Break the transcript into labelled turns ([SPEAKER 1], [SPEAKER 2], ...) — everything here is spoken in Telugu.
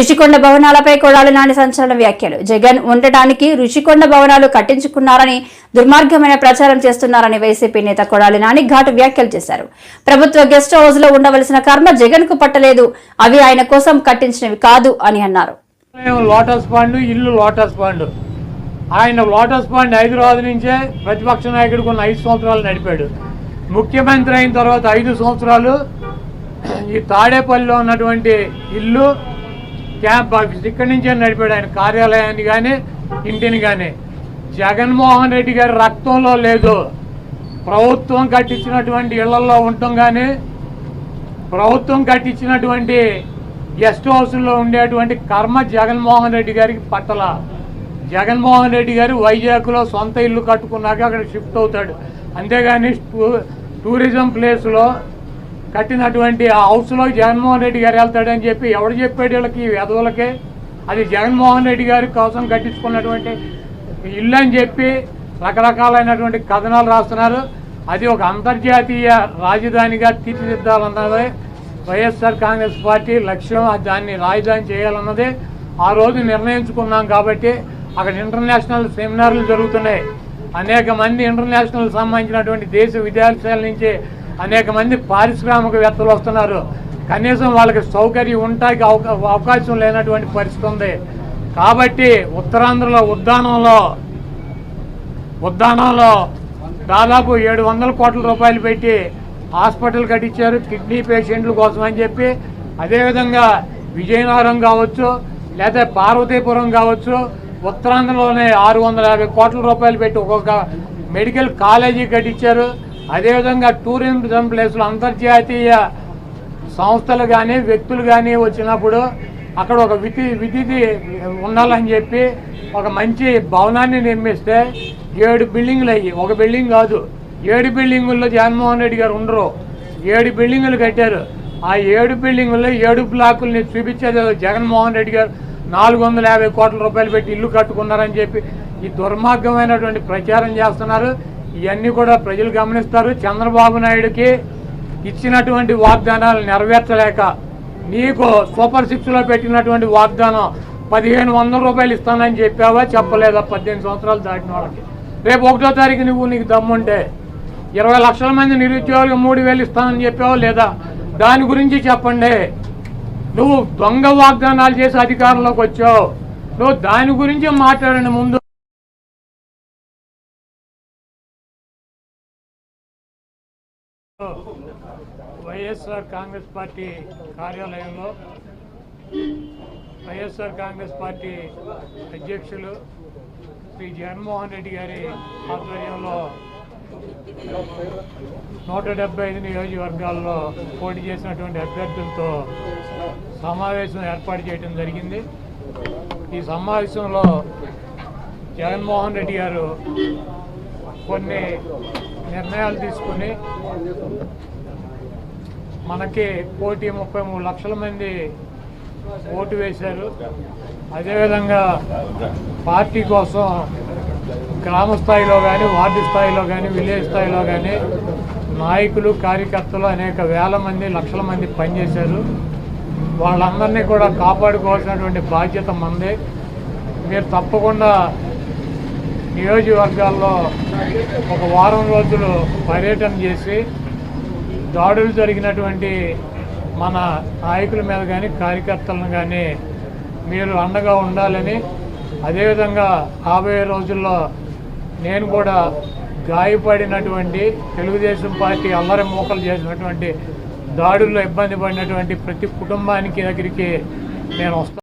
[SPEAKER 1] రుషికొండ భవనాలపై కొడాలి నాని సంచలన వ్యాఖ్యలు. జగన్ ఉండటానికి రుషికొండ భవనాలు కట్టించుకున్నారని దుర్మార్గమైన ప్రచారం చేస్తున్నారని వైసీపీ నేత కొడాలి నాని ఘాటు వ్యాఖ్యలు చేశారు. ప్రభుత్వ గెస్ట్ హౌస్లో ఉండవలసిన కర్మ జగన్కు పట్టలేదు. అవి ఆయన కోసం కట్టించినవి కాదు అని అన్నారు.
[SPEAKER 2] లోటస్ పాండ్ ఇల్లు లోటస్ పాండ్ ఆయన లోటస్ పాండ్ హైదరాబాద్ నుంచే ప్రతిపక్ష నాయకుడు కొన్ని ఐదు సంవత్సరాలు నడిపాడు. ముఖ్యమంత్రి అయిన తర్వాత ఐదు సంవత్సరాలు ఈ తాడేపల్లిలో ఉన్నటువంటి ఇల్లు క్యాంప్ ఆఫీస్ ఇక్కడి నుంచే నడిపాడు ఆయన కార్యాలయాన్ని కానీ ఇంటిని కానీ జగన్మోహన్ రెడ్డి గారి రక్తంలో లేదు. ప్రభుత్వం కట్టించినటువంటి ఇళ్ళలో ఉండటం కానీ ప్రభుత్వం కట్టించినటువంటి గెస్ట్ హౌస్లో ఉండేటువంటి కర్మ జగన్మోహన్ రెడ్డి గారికి పట్టల. జగన్మోహన్ రెడ్డి గారు వైజాగ్లో సొంత ఇల్లు కట్టుకున్నాక అక్కడ షిఫ్ట్ అవుతాడు. అంతేగాని టూ- టూరిజం ప్లేస్లో కట్టినటువంటి ఆ హౌస్లో జగన్మోహన్ రెడ్డి గారు వెళ్తాడని చెప్పి ఎవడు చెప్పాడు వీళ్ళకి వెధవులకే? అది జగన్మోహన్ రెడ్డి గారి కోసం కట్టించుకున్నటువంటి ఇల్లు అని చెప్పి రకరకాలైనటువంటి కథనాలు రాస్తున్నారు. అది ఒక అంతర్జాతీయ రాజధానిగా తీర్చిదిద్దాలన్నదే వైఎస్ఆర్ కాంగ్రెస్ పార్టీ లక్ష్యం. దాన్ని రాజధాని చేయాలన్నదే ఆ రోజు నిర్ణయించుకున్నాం కాబట్టి అక్కడ ఇంటర్నేషనల్ సెమినార్లు జరుగుతున్నాయి. అనేక మంది ఇంటర్నేషనల్ సంబంధించినటువంటి దేశ విదేశాల నుంచి అనేక మంది పారిశ్రామికవేత్తలు వస్తున్నారు. కనీసం వాళ్ళకి సౌకర్యం ఉంటాకి అవకా- అవకాశం లేనటువంటి పరిస్థితి ఉంది. కాబట్టి ఉత్తరాంధ్రలో ఉద్దానంలో ఉద్దానంలో దాదాపు ఏడు వందల కోట్ల రూపాయలు పెట్టి హాస్పిటల్ కట్టించారు. కిడ్నీ పేషెంట్ల కోసం అని చెప్పి అదేవిధంగా విజయనగరం కావచ్చు లేదా పార్వతీపురం కావచ్చు ఉత్తరాంధ్రలోనే ఆరు వందల యాభై కోట్ల రూపాయలు పెట్టి ఒక్కొక్క మెడికల్ కాలేజీ కట్టించారు. అదేవిధంగా టూరిజం ప్లేస్లో అంతర్జాతీయ సంస్థలు కానీ వ్యక్తులు కానీ వచ్చినప్పుడు అక్కడ ఒక విధి విధిది ఉండాలని చెప్పి ఒక మంచి భవనాన్ని నిర్మిస్తే ఏడు బిల్డింగ్లు అయ్యి ఒక బిల్డింగ్ కాదు ఏడు బిల్డింగుల్లో జగన్మోహన్ రెడ్డి గారు ఉండరు. ఏడు బిల్డింగులు కట్టారు. ఆ ఏడు బిల్డింగుల్లో ఏడు బ్లాకుల్ని చూపించేది జగన్మోహన్ రెడ్డి గారు. నాలుగు వందల యాభై కోట్ల రూపాయలు పెట్టి ఇల్లు కట్టుకున్నారని చెప్పి ఈ దుర్మార్గమైనటువంటి ప్రచారం చేస్తున్నారు. ఇవన్నీ కూడా ప్రజలు గమనిస్తారు. చంద్రబాబు నాయుడుకి ఇచ్చినటువంటి వాగ్దానాలు నెరవేర్చలేక నీకు సూపర్ సిక్స్లో పెట్టినటువంటి వాగ్దానం పదిహేను వందల రూపాయలు ఇస్తానని చెప్పావా? చెప్పలేదా? పద్దెనిమిది సంవత్సరాలు దాటిన వాళ్ళకి. రేపు ఒకటో తారీఖు నువ్వు నీకు దమ్ముంటే ఇరవై లక్షల మంది నిరుద్యోగులకు మూడు వేలు ఇస్తానని చెప్పావా లేదా? దాని గురించి చెప్పండి. నువ్వు దొంగ వాగ్దానాలు చేసి అధికారంలోకి వచ్చావు. నువ్వు దాని గురించి మాట్లాడండి ముందు. వైఎస్ఆర్ కాంగ్రెస్ పార్టీ కార్యాలయంలో వైఎస్ఆర్ కాంగ్రెస్ పార్టీ అధ్యక్షులు శ్రీ జగన్మోహన్ రెడ్డి గారి ఆధ్వర్యంలో నూట డెబ్బై ఐదు నియోజకవర్గాల్లో పోటీ చేసినటువంటి అభ్యర్థులతో సమావేశం ఏర్పాటు చేయడం జరిగింది. ఈ సమావేశంలో జగన్మోహన్ రెడ్డి గారు కొన్ని నిర్ణయాలు తీసుకుని మనకి కోటి ముప్పై మూడు లక్షల మంది ఓటు వేశారు. అదేవిధంగా పార్టీ కోసం గ్రామ స్థాయిలో కానీ వార్డు స్థాయిలో కానీ విలేజ్ స్థాయిలో కానీ నాయకులు కార్యకర్తలు అనేక వేల మంది లక్షల మంది పనిచేశారు. వాళ్ళందరినీ కూడా కాపాడుకోవాల్సినటువంటి బాధ్యత మందే. మీరు తప్పకుండా నియోజకవర్గాల్లో ఒక వారం రోజులు పర్యటన చేసి దాడులు జరిగినటువంటి మన నాయకుల మీద కానీ కార్యకర్తలను కానీ మీరు అండగా ఉండాలని అదేవిధంగా రాబోయే రోజుల్లో నేను కూడా గాయపడినటువంటి తెలుగుదేశం పార్టీ అల్లరి మూకలు చేసినటువంటి దాడుల్లో ఇబ్బంది పడినటువంటి ప్రతి కుటుంబానికి దగ్గరికి నేను వస్తాను